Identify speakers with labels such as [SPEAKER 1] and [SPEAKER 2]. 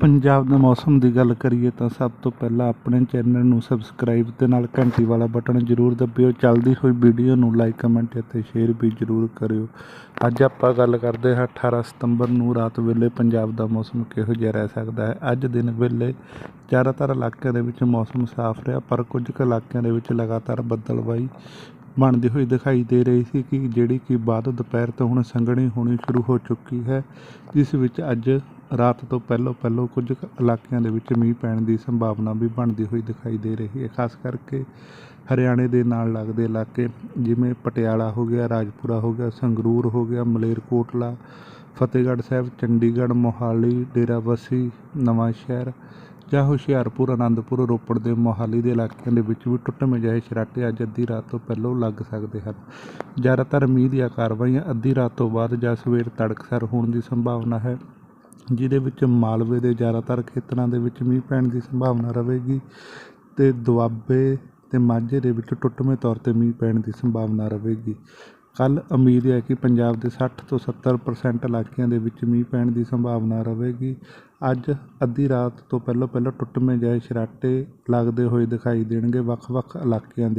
[SPEAKER 1] ਪੰਜਾਬ ਦੇ ਮੌਸਮ ਦੀ ਗੱਲ ਕਰੀਏ ਤਾਂ ਸਭ ਤੋਂ ਪਹਿਲਾਂ ਆਪਣੇ ਚੈਨਲ ਨੂੰ ਸਬਸਕ੍ਰਾਈਬ ਤੇ ਨਾਲ ਘੰਟੀ ਵਾਲਾ ਬਟਨ ਜ਼ਰੂਰ ਦਬਿਓ। ਚੱਲਦੀ ਹੋਈ ਵੀਡੀਓ ਨੂੰ ਲਾਈਕ ਕਮੈਂਟ ਅਤੇ ਸ਼ੇਅਰ ਵੀ ਜ਼ਰੂਰ ਕਰਿਓ। ਅੱਜ ਆਪਾਂ ਗੱਲ ਕਰਦੇ ਹਾਂ 18 ਸਤੰਬਰ ਨੂੰ ਰਾਤ ਵੇਲੇ ਪੰਜਾਬ ਦਾ ਮੌਸਮ ਕਿਹੋ ਜਿਹਾ ਰਹਿ ਸਕਦਾ ਹੈ? ਅੱਜ ਦਿਨ ਵੇਲੇ ਜ਼ਿਆਦਾਤਰ ਇਲਾਕਿਆਂ ਦੇ ਵਿੱਚ ਮੌਸਮ ਸਾਫ਼ ਰਿਹਾ, ਪਰ ਕੁਝ ਕੁ ਇਲਾਕਿਆਂ ਦੇ ਵਿੱਚ ਲਗਾਤਾਰ ਬੱਦਲਵਾਈ ਬਣਦੀ ਹੋਈ ਦਿਖਾਈ ਦੇ ਰਹੀ ਸੀ ਕਿ ਜਿਹੜੀ ਕਿ ਬਾਅਦ ਦੁਪਹਿਰ ਤੋਂ ਹੁਣ ਸੰਘਣੀ ਹੋਣੀ ਸ਼ੁਰੂ ਹੋ ਚੁੱਕੀ ਹੈ। ਜਿਸ ਵਿੱਚ ਅੱਜ ਰਾਤ ਤੋਂ ਪਹਿਲਾਂ ਪਹਿਲਾਂ ਕੁਝ ਕੁ ਇਲਾਕਿਆਂ ਦੇ ਵਿੱਚ ਮੀਂਹ ਪੈਣ ਦੀ ਸੰਭਾਵਨਾ ਵੀ ਬਣਦੀ ਹੋਈ ਦਿਖਾਈ ਦੇ ਰਹੀ ਹੈ। ਖਾਸ ਕਰਕੇ ਹਰਿਆਣੇ ਦੇ ਨਾਲ ਲੱਗਦੇ ਇਲਾਕੇ ਜਿਵੇਂ ਪਟਿਆਲਾ ਹੋ ਗਿਆ, ਰਾਜਪੁਰਾ ਹੋ ਗਿਆ, ਸੰਗਰੂਰ ਹੋ ਗਿਆ ਮਲੇਰਕੋਟਲਾ ਫਤਿਹਗੜ੍ਹ ਸਾਹਿਬ, ਚੰਡੀਗੜ੍ਹ, ਮੋਹਾਲੀ, ਡੇਰਾਬੱਸੀ, ਨਵਾਂ ਸ਼ਹਿਰ ਜਾਂ ਹੁਸ਼ਿਆਰਪੁਰ ਆਨੰਦਪੁਰ ਰੋਪੜ ਦੇ ਮੋਹਾਲੀ ਦੇ ਇਲਾਕਿਆਂ ਦੇ ਵਿੱਚ ਵੀ ਟੁੱਟ ਜਿਹੇ ਸਰਾਟੇ ਅੱਜ ਅੱਧੀ ਰਾਤ ਤੋਂ ਪਹਿਲਾਂ ਲੱਗ ਸਕਦੇ ਹਨ। ਜ਼ਿਆਦਾਤਰ ਮੀਂਹ ਦੀਆਂ ਕਾਰਵਾਈਆਂ ਅੱਧੀ ਰਾਤ ਤੋਂ ਬਾਅਦ ਜਾਂ ਸਵੇਰ ਤੜਕਸਰ ਹੋਣ ਦੀ ਸੰਭਾਵਨਾ ਹੈ। ਜਿਹਦੇ ਵਿੱਚ ਮਾਲਵੇ ਦੇ ਜ਼ਿਆਦਾਤਰ ਖੇਤਰਾਂ ਦੇ ਵਿੱਚ ਮੀਂਹ ਪੈਣ ਦੀ ਸੰਭਾਵਨਾ ਰਹੇਗੀ ਅਤੇ ਦੁਆਬੇ ਅਤੇ ਮਾਝੇ ਦੇ ਵਿੱਚ ਟੁੱਟਵੇਂ ਤੌਰ 'ਤੇ ਮੀਂਹ ਪੈਣ ਦੀ ਸੰਭਾਵਨਾ ਰਹੇਗੀ। ਕੱਲ੍ਹ ਉਮੀਦ ਹੈ ਕਿ ਪੰਜਾਬ ਦੇ ਸੱਠ ਤੋਂ 70 ਪਰਸੈਂਟ ਇਲਾਕਿਆਂ ਦੇ ਵਿੱਚ ਮੀਂਹ ਪੈਣ ਦੀ ਸੰਭਾਵਨਾ ਰਹੇਗੀ। ਅੱਜ ਅੱਧੀ ਰਾਤ ਤੋਂ ਪਹਿਲਾਂ ਪਹਿਲਾਂ ਟੁੱਟਵੇਂ ਜਿਹੇ ਸ਼ਰਾਟੇ ਲੱਗਦੇ ਹੋਏ ਦਿਖਾਈ ਦੇਣਗੇ ਵੱਖ ਵੱਖ ਇਲਾਕਿਆਂ ਦੇ